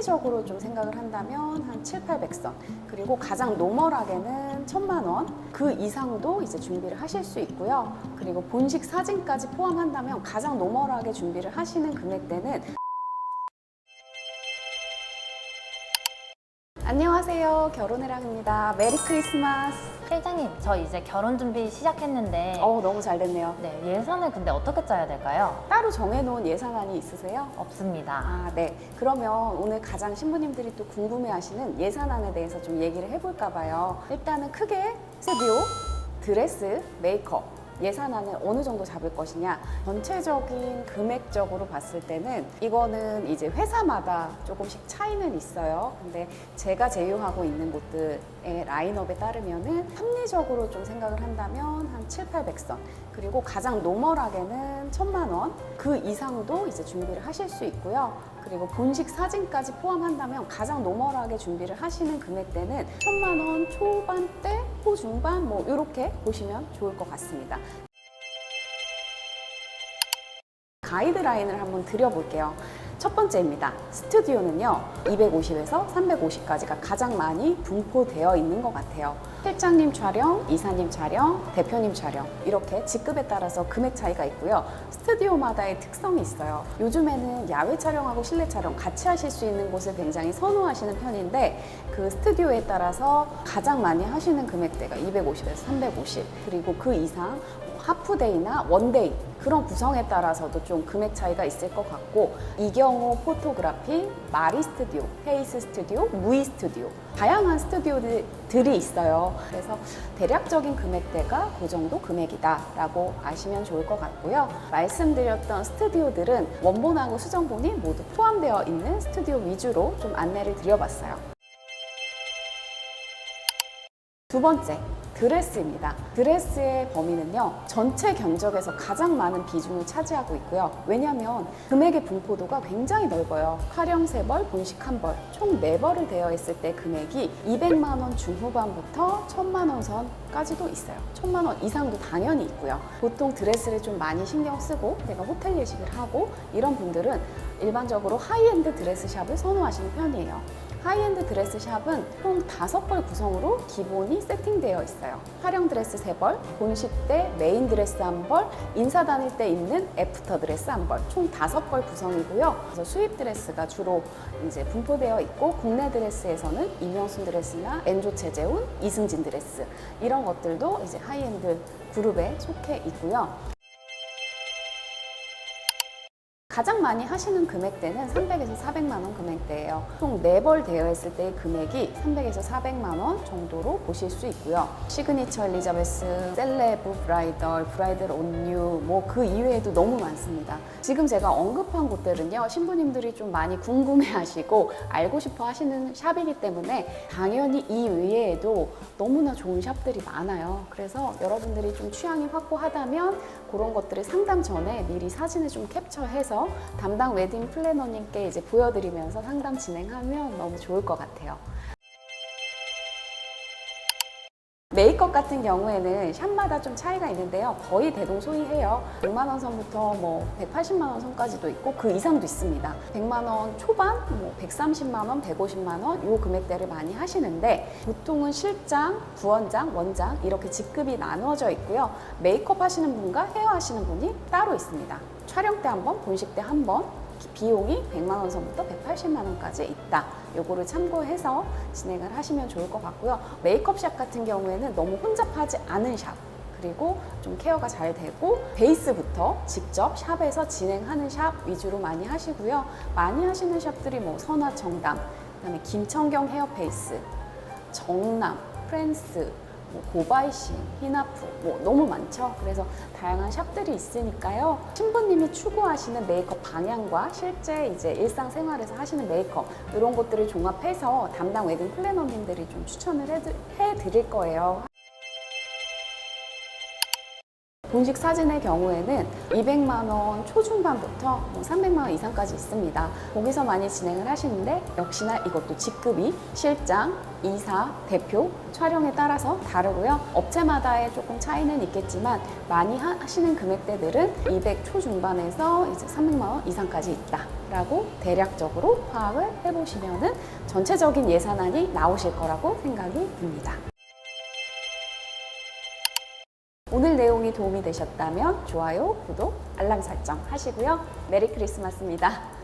합리적으로 좀 생각을 한다면 한 7, 800선. 그리고 가장 노멀하게는 1000만 원. 그 이상도 이제 준비를 하실 수 있고요. 그리고 본식 사진까지 포함한다면 가장 노멀하게 준비를 하시는 금액대는 안녕하세요. 결혼해랑입니다. 메리 크리스마스. 실장님, 저 이제 결혼 준비 시작했는데 어, 너무 잘 됐네요. 네, 예산을 근데 어떻게 짜야 될까요? 따로 정해놓은 예산안이 있으세요? 없습니다. 아, 네. 그러면 오늘 가장 신부님들이 또 궁금해하시는 예산안에 대해서 좀 얘기를 해볼까 봐요. 일단은 크게 스튜디오, 드레스, 메이크업. 예산안을 어느 정도 잡을 것이냐. 전체적인 금액적으로 봤을 때는 이거는 이제 회사마다 조금씩 차이는 있어요. 근데 제가 제휴하고 있는 곳들의 라인업에 따르면은 합리적으로 좀 생각을 한다면 한 7, 800선. 그리고 가장 노멀하게는 1000만 원. 그 이상도 이제 준비를 하실 수 있고요. 그리고 본식 사진까지 포함한다면 가장 노멀하게 준비를 하시는 금액대는 1000만 원 초반대, 호중반 뭐 이렇게 보시면 좋을 것 같습니다. 가이드라인을 한번 드려볼게요. 첫 번째입니다. 스튜디오는요, 250에서 350까지가 가장 많이 분포되어 있는 것 같아요. 실장님 촬영, 이사님 촬영, 대표님 촬영, 이렇게 직급에 따라서 금액 차이가 있고요. 스튜디오마다의 특성이 있어요. 요즘에는 야외 촬영하고 실내 촬영 같이 하실 수 있는 곳을 굉장히 선호하시는 편인데, 그 스튜디오에 따라서 가장 많이 하시는 금액대가 250에서 350, 그리고 그 이상 하프데이나 원데이 그런 구성에 따라서도 좀 금액 차이가 있을 것 같고 이경호 포토그래피, 마리 스튜디오, 헤이스 스튜디오, 무이 스튜디오 다양한 스튜디오들이 있어요. 그래서 대략적인 금액대가 그 정도 금액이다라고 아시면 좋을 것 같고요. 말씀드렸던 스튜디오들은 원본하고 수정본이 모두 포함되어 있는 스튜디오 위주로 좀 안내를 드려봤어요. 두 번째, 드레스입니다. 드레스의 범위는요, 전체 견적에서 가장 많은 비중을 차지하고 있고요. 왜냐하면 금액의 분포도가 굉장히 넓어요. 활용 세벌 본식 한벌총 네벌을 되어 있을 때 금액이 200만 원 중후반부터 1000만 원 선까지도 있어요. 1000만 원 이상도 당연히 있고요. 보통 드레스를 좀 많이 신경 쓰고 내가 호텔 예식을 하고 이런 분들은 일반적으로 하이엔드 드레스 샵을 선호하시는 편이에요. 하이엔드 드레스 샵은 총 다섯 벌 구성으로 기본이 세팅되어 있어요. 활용 드레스 세 벌, 본식 때 메인 드레스 한 벌, 인사 다닐 때 입는 애프터 드레스 한 벌, 총 다섯 벌 구성이고요. 그래서 수입 드레스가 주로 이제 분포되어 있고 국내 드레스에서는 이명순 드레스나 엔조 최재훈, 이승진 드레스 이런 것들도 이제 하이엔드 그룹에 속해 있고요. 가장 많이 하시는 금액대는 300에서 400만 원 금액대예요. 총 4벌 되어 있을 때의 금액이 300에서 400만 원 정도로 보실 수 있고요. 시그니처 엘리자베스, 셀레브 브라이덜, 브라이덜 온뉴 뭐그 이외에도 너무 많습니다. 지금 제가 언급한 곳들은요. 신부님들이 좀 많이 궁금해하시고 알고 싶어 하시는 샵이기 때문에 당연히 이 외에도 너무나 좋은 샵들이 많아요. 그래서 여러분들이 좀 취향이 확고하다면 그런 것들을 상담 전에 미리 사진을 좀 캡처해서 담당 웨딩 플래너님께 이제 보여드리면서 상담 진행하면 너무 좋을 것 같아요. 메이크업 같은 경우에는 샵마다 좀 차이가 있는데요. 거의 대동소이해요. 100만 원 선부터 뭐 180만 원 선까지도 있고 그 이상도 있습니다. 100만 원 초반, 뭐 130만 원, 150만 원 요 금액대를 많이 하시는데 보통은 실장, 부원장, 원장 이렇게 직급이 나누어져 있고요. 메이크업 하시는 분과 헤어 하시는 분이 따로 있습니다. 촬영 때 한 번, 본식 때 한 번, 비용이 100만 원 선부터 180만 원까지 있다. 요거를 참고해서 진행을 하시면 좋을 것 같고요. 메이크업 샵 같은 경우에는 너무 혼잡하지 않은 샵. 그리고 좀 케어가 잘 되고 베이스부터 직접 샵에서 진행하는 샵 위주로 많이 하시고요. 많이 하시는 샵들이 뭐 선화정당, 그다음에 김청경 헤어페이스, 정남, 프랜스, 뭐 고바이신, 히나프 뭐 너무 많죠. 그래서 다양한 샵들이 있으니까요. 신부님이 추구하시는 메이크업 방향과 실제 이제 일상생활에서 하시는 메이크업 이런 것들을 종합해서 담당 웨딩 플래너님들이 좀 추천을 해드, 해드릴 거예요. 본식 사진의 경우에는 200만 원 초중반부터 뭐 300만 원 이상까지 있습니다. 거기서 많이 진행을 하시는데 역시나 이것도 직급이 실장, 이사, 대표, 촬영에 따라서 다르고요. 업체마다의 조금 차이는 있겠지만 많이 하- 하시는 금액대들은 200 초중반에서 이제 300만 원 이상까지 있다라고 대략적으로 파악을 해보시면은 전체적인 예산안이 나오실 거라고 생각이 듭니다. 오늘 내용이 도움이 되셨다면 좋아요, 구독, 알람 설정 하시고요. 메리 크리스마스입니다.